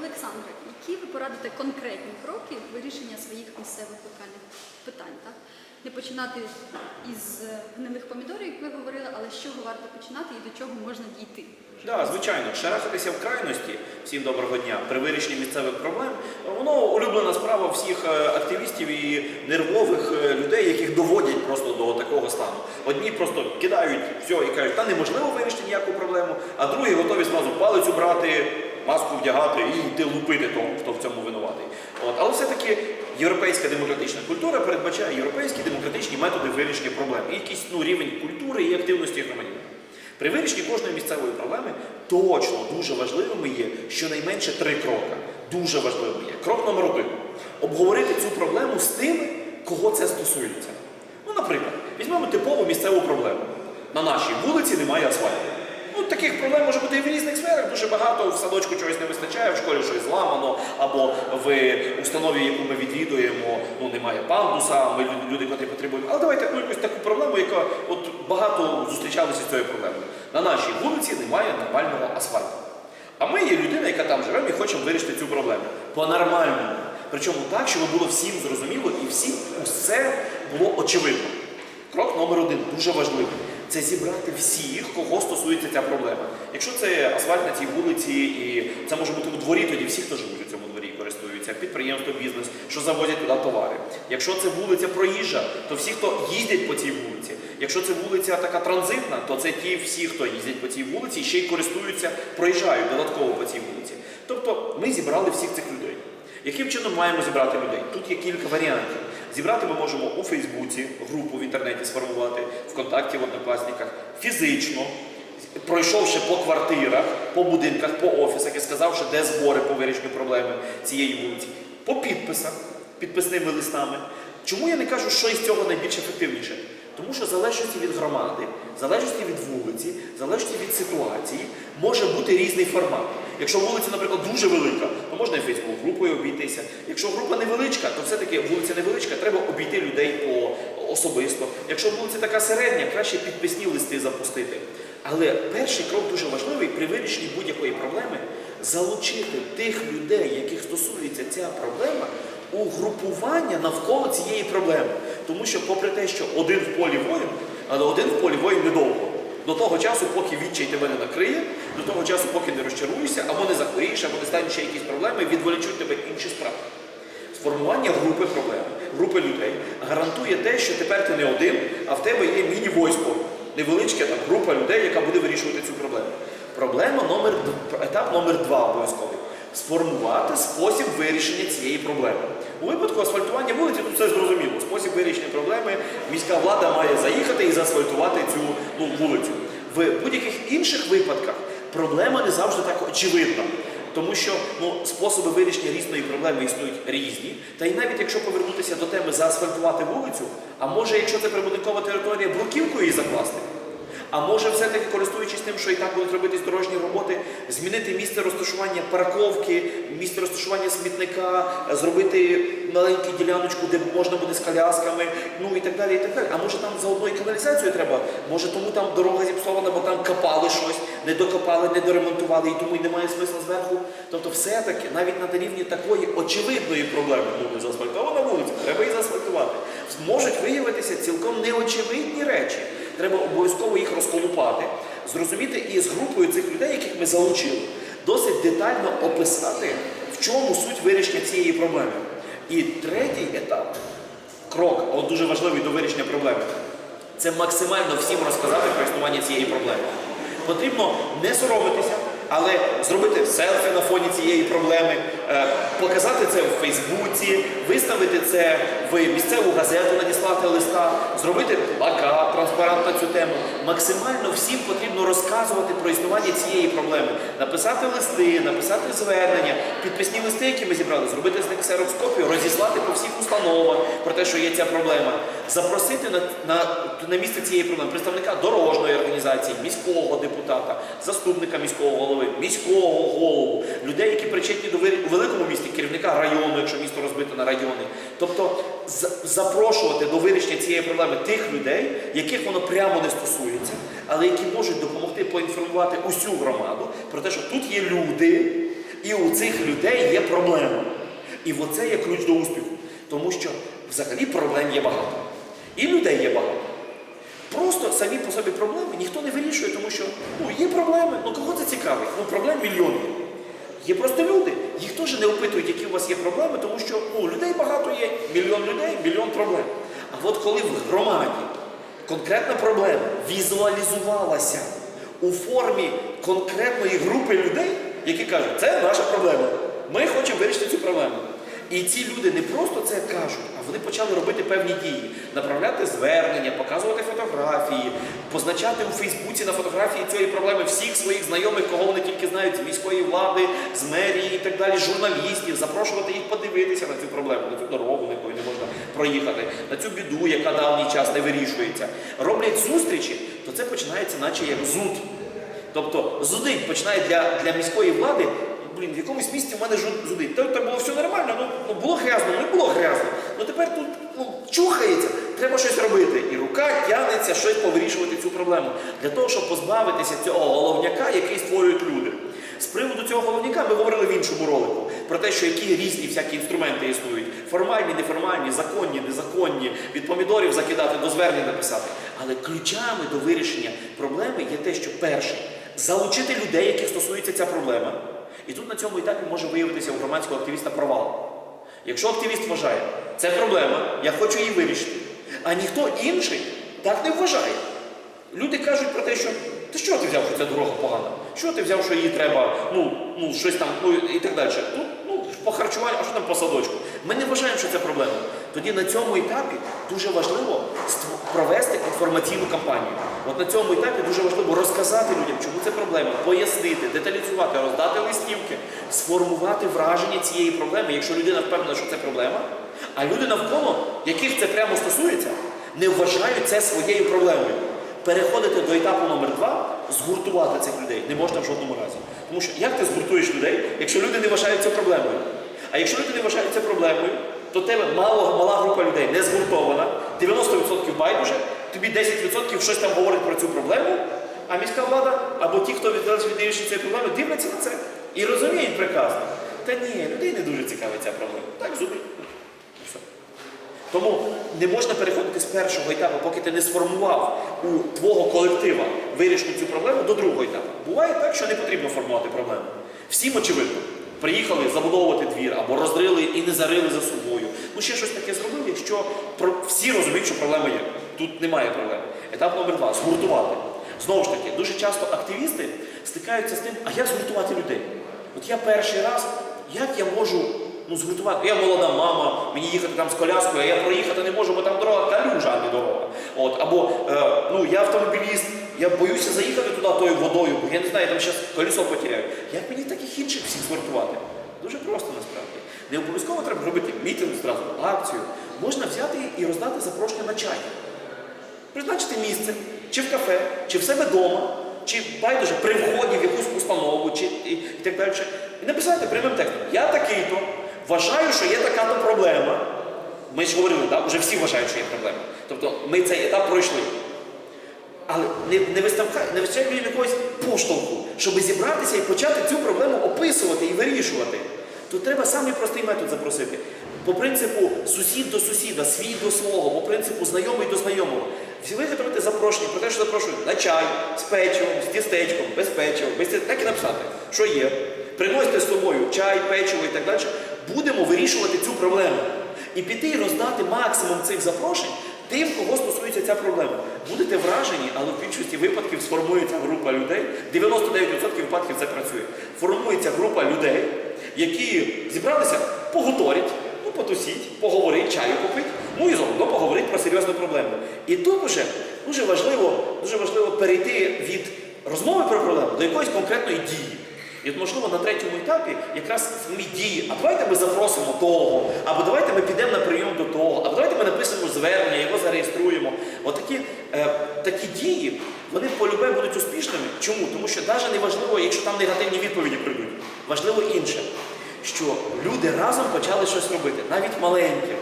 Олександре, які ви порадите конкретні кроки вирішення своїх місцевих локальних питань? Так? Не починати із е, гнилих помідорів, як ви говорили, але з чого варто починати і до чого можна дійти? Так, звичайно, шарахатися в крайності, всім доброго дня, при вирішенні місцевих проблем, воно улюблена справа всіх е, активістів і нервових е, людей, яких доводять просто до такого стану. Одні просто кидають все і кажуть, та неможливо вирішити ніяку проблему, а другі готові зразу палицю брати, маску вдягати і йти лупити того, хто в цьому винуватий. От. Але все-таки європейська демократична культура передбачає європейські демократичні методи вирішення проблем і якийсь ну, рівень культури і активності громадян. При вирішенні кожної місцевої проблеми точно дуже важливими є щонайменше три кроки. Дуже важливими є. Крок номер один обговорити цю проблему з тими, кого це стосується. Ну, наприклад, візьмемо типову місцеву проблему. На нашій вулиці немає асфальту. Таких проблем може бути і в різних сферах. Дуже багато в садочку чогось не вистачає, в школі щось зламано, або в установі, яку ми відвідуємо, ну немає пандуса, ми люди, котрі потребують. Але давайте ну, якусь таку проблему, яка от багато зустрічалися з цією проблемою. На нашій вулиці немає нормального асфальту. А ми є людина, яка там живе, і хочемо вирішити цю проблему. По-нормальному. Причому так, щоб було всім зрозуміло і всім усе було очевидно. Крок номер один дуже важливий. Це зібрати всіх, кого стосується ця проблема. Якщо це асфальт на цій вулиці, і це може бути у дворі, тоді всі, хто живуть у цьому дворі, користуються, підприємство, бізнес, що завозять туди товари. Якщо це вулиця проїжджа, то всі, хто їздять по цій вулиці. Якщо це вулиця така транзитна, то це ті всі, хто їздять по цій вулиці і ще й користуються, проїжджають додатково по цій вулиці. Тобто ми зібрали всіх цих людей. Яким чином маємо зібрати людей? Тут є кілька варіантів. Зібрати ми можемо у Фейсбуці, групу в інтернеті сформувати, ВКонтакті, в Однокласниках, фізично, пройшовши по квартирах, по будинках, по офісах і сказавши, де збори по вирішенню проблеми цієї вулиці, по підписах, підписними листами. Чому я не кажу, що із цього найбільш ефективніше? Тому що залежності від громади, залежності від вулиці, залежності від ситуації може бути різний формат. Якщо вулиця, наприклад, дуже велика, то можна і Фейсбук-групою обійтися. Якщо група невеличка, то все-таки вулиця невеличка, треба обійти людей по особисто. Якщо вулиця така середня, краще підписні листи запустити. Але перший крок дуже важливий при вирішенні будь-якої проблеми залучити тих людей, яких стосується ця проблема, у групування навколо цієї проблеми. Тому що, попри те, що один в полі воїн, але один в полі воїн недовго. До того часу, поки відчай тебе не накриє, до того часу, поки не розчаруєшся, або не захворієш, або не стануть ще якісь проблеми, відволічуть тебе інші справи. Сформування групи проблем, групи людей гарантує те, що тепер ти не один, а в тебе є міні-войсько, невеличка там група людей, яка буде вирішувати цю проблему. Проблема номер етап номер два обов'язковий. Сформувати спосіб вирішення цієї проблеми. У випадку асфальтування вулиці тут все зрозуміло. Спосіб вирішення проблеми міська влада має заїхати і заасфальтувати цю ну, вулицю. В будь-яких інших випадках проблема не завжди так очевидна. Тому що ну, способи вирішення різної проблеми існують різні. Та й навіть якщо повернутися до теми заасфальтувати вулицю, а може, якщо це прибудинкова територія, бруківкою її закласти. А може все-таки користуючись тим, що і так будуть робитись дорожні роботи, змінити місце розташування парковки, місце розташування смітника, зробити маленьку діляночку, де можна буде з колясками, ну і так далі. і так далі. А може там заодно і каналізацію треба, може тому там дорога зіпсована, бо там копали щось, не докопали, не доремонтували, і тому й немає смисла зверху. Тобто, все-таки навіть на рівні такої очевидної проблеми буде заасфальтована вулиця, треба її заасфальтувати. Можуть виявитися цілком неочевидні речі. Треба обов'язково їх розколупати, зрозуміти і з групою цих людей, яких ми залучили, досить детально описати, в чому суть вирішення цієї проблеми. І третій етап, крок, от дуже важливий до вирішення проблеми, це максимально всім розказати про існування цієї проблеми. Потрібно не соромитися, але зробити селфі на фоні цієї проблеми, е, показати це в Фейсбуці, виставити це в місцеву газету, надіслати листа, зробити плакат, транспарант на цю тему. Максимально всім потрібно розказувати про існування цієї проблеми, написати листи, написати звернення, підписні листи, які ми зібрали, зробити з них ксерокскопію, розіслати по всіх установах про те, що є ця проблема, запросити на, на, на місце цієї проблеми представника дорожньої організації, міського депутата, заступника міського голови, міського голову, людей, які причетні до у великому місті, керівника району, якщо місто розбите на райони. Тобто запрошувати до вирішення цієї проблеми тих людей, яких воно прямо не стосується, але які можуть допомогти поінформувати усю громаду про те, що тут є люди. І у цих людей є проблема. І оце є ключ до успіху. Тому що взагалі проблем є багато. І людей є багато. Просто самі по собі проблеми ніхто не вирішує, тому що ну, є проблеми, ну кого це цікавить? Ну проблем мільйони. Є просто люди, їх теж не опитують, які у вас є проблеми, тому що ну, людей багато є, мільйон людей, мільйон проблем. А от коли в громаді конкретна проблема візуалізувалася у формі конкретної групи людей, які кажуть, це наша проблема. Ми хочемо вирішити цю проблему. І ці люди не просто це кажуть, а вони почали робити певні дії, направляти звернення, показувати фотографії, позначати у Фейсбуці на фотографії цієї проблеми всіх своїх знайомих, кого вони тільки знають з міської влади, з мерії і так далі, журналістів, запрошувати їх подивитися на цю проблему, на цю дорогу, на якою не можна проїхати, на цю біду, яка давній час не вирішується. Роблять зустрічі, то це починається, наче як зуд. Тобто зудить починає для, для міської влади. Блін, в якомусь місці в мене зудить. Та, та було все нормально, ну, ну було грязно, ну і було грязно. Ну тепер тут ну, чухається, треба щось робити. І рука тягнеться щось повирішувати цю проблему. Для того, щоб позбавитися цього головняка, який створюють люди. З приводу цього головняка ми говорили в іншому ролику про те, що які різні всякі інструменти існують: формальні, неформальні, законні, незаконні, від помідорів закидати до звернень написати. Але ключами до вирішення проблеми є те, що перше залучити людей, яких стосується ця проблема. І тут на цьому етапі може виявитися у громадського активіста провал. Якщо активіст вважає, це проблема, я хочу її вирішити, а ніхто інший так не вважає. Люди кажуть про те, що ти що ти взяв, що ця дорога погана? Що ти взяв, що її треба, ну, ну щось там, ну і так далі. Ну, по а що там по садочку? Ми не вважаємо, що це проблема. Тоді на цьому етапі дуже важливо провести інформаційну кампанію. От на цьому етапі дуже важливо розказати людям, чому це проблема, пояснити, деталізувати, роздати листівки, сформувати враження цієї проблеми, якщо людина впевнена, що це проблема, а люди навколо, яких це прямо стосується, не вважають це своєю проблемою. Переходити до етапу номер два, згуртувати цих людей не можна в жодному разі. Тому що як ти згуртуєш людей, якщо люди не вважають це проблемою? А якщо люди не вважають це проблемою, то тебе мало, мала група людей не згуртована, 90% байдуже, тобі 10% щось там говорить про цю проблему, а міська влада або ті, хто відразу від вирішення цієї проблеми, дивляться на це і розуміють прекрасно. Та ні, людей не дуже цікавить ця проблема. Так, зуби. Тому не можна переходити з першого етапу, поки ти не сформував у твого колектива вирішити цю проблему до другого етапу. Буває так, що не потрібно формувати проблему. Всім очевидно. Приїхали забудовувати двір або розрили і не зарили за собою. Ну ще щось таке зробили, якщо всі розуміють, що проблема є. Тут немає проблеми. Етап номер два згуртувати. Знову ж таки, дуже часто активісти стикаються з тим, а як згуртувати людей? От я перший раз, як я можу ну, згуртувати? Я молода мама, мені їхати там з коляскою, а я проїхати не можу, бо там дорога калюжа, а не дорога. От, або е, ну, я автомобіліст, я боюся заїхати туди тою водою, бо я не знаю, там зараз колесо потеряю. Як мені таких інших всіх згуртувати? Дуже просто насправді. Не обов'язково треба робити мітинг зразу, акцію. Можна взяти і роздати запрошення на чай. Призначити місце, чи в кафе, чи в себе вдома, чи байдуже при вході в якусь установу, чи і, і так далі. І написати прямим текстом: Я такий-то, вважаю, що є така-то проблема. Ми ж говорили, да? вже всі вважають, що є проблема. Тобто ми цей етап пройшли. Але не, не, виставка, не вистачає людям якогось поштовху, щоб зібратися і почати цю проблему описувати і вирішувати. То треба самий простий метод запросити. По принципу сусід до сусіда, свій до свого, по принципу знайомий до знайомого. Всі виготовити запрошення про те, що запрошують на чай, з печивом, з тістечком, без печива, без тістечка. так і написати, що є. Приносите з собою чай, печиво і так далі. Будемо вирішувати цю проблему. І піти і роздати максимум цих запрошень тим, кого стосується ця проблема. Будете вражені, але в більшості випадків сформується група людей. 99% випадків це працює. Формується група людей, які зібралися погуторять, ну потусіть, поговорить, чаю попить, ну і заодно поговорить про серйозну проблему. І тут уже дуже важливо, дуже важливо перейти від розмови про проблему до якоїсь конкретної дії. І от, можливо, на третьому етапі якраз самі дії, а давайте ми запросимо того, або давайте ми підемо на прийом до того, або давайте ми напишемо звернення, його зареєструємо. От такі, е, такі дії, вони полюбе будуть успішними. Чому? Тому що навіть не важливо, якщо там негативні відповіді прийдуть. Важливо інше, що люди разом почали щось робити, навіть маленьке.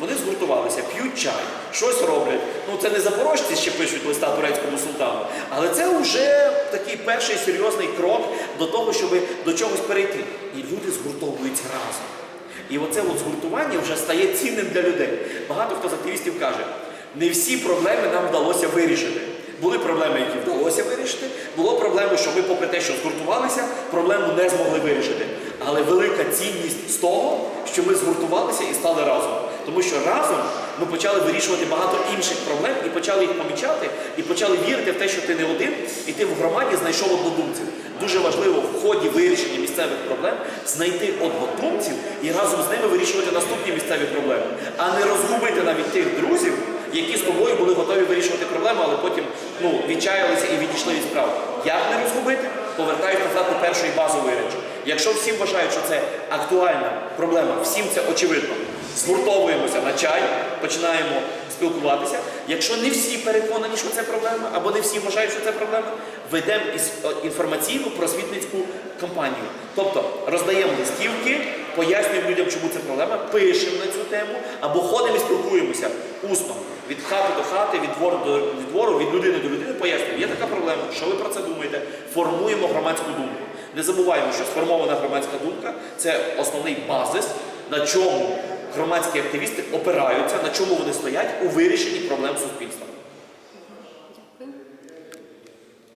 Вони згуртувалися, п'ють чай, щось роблять. Ну це не запорожці ще пишуть листа турецькому султану, але це вже такий перший серйозний крок до того, щоб до чогось перейти. І люди згуртовуються разом. І оце от згуртування вже стає цінним для людей. Багато хто з активістів каже, не всі проблеми нам вдалося вирішити. Були проблеми, які вдалося вирішити, було проблеми, що ми, попри те, що згуртувалися, проблему не змогли вирішити. Але велика цінність з того, що ми згуртувалися і стали разом. Тому що разом ми почали вирішувати багато інших проблем і почали їх помічати, і почали вірити в те, що ти не один, і ти в громаді знайшов однодумців. Дуже важливо в ході вирішення місцевих проблем знайти однодумців і разом з ними вирішувати наступні місцеві проблеми, а не розгубити навіть тих друзів, які з тобою були готові вирішувати проблеми, але потім ну, відчаялися і відійшли від справ. Як не розгубити? Повертаюсь назад до першої базової речі. Якщо всі вважають, що це актуальна проблема, всім це очевидно. Згуртовуємося на чай, починаємо спілкуватися. Якщо не всі переконані, що це проблема, або не всі вважають, що це проблема, ведемо інформаційну просвітницьку кампанію. Тобто роздаємо листівки, пояснюємо людям, чому це проблема, пишемо на цю тему, або ходимо і спілкуємося усно. Від хати до хати, від двору до від двору, від людини до людини пояснюємо, є така проблема, що ви про це думаєте? Формуємо громадську думку. Не забуваємо, що сформована громадська думка це основний базис, на чому громадські активісти опираються, на чому вони стоять у вирішенні проблем суспільства.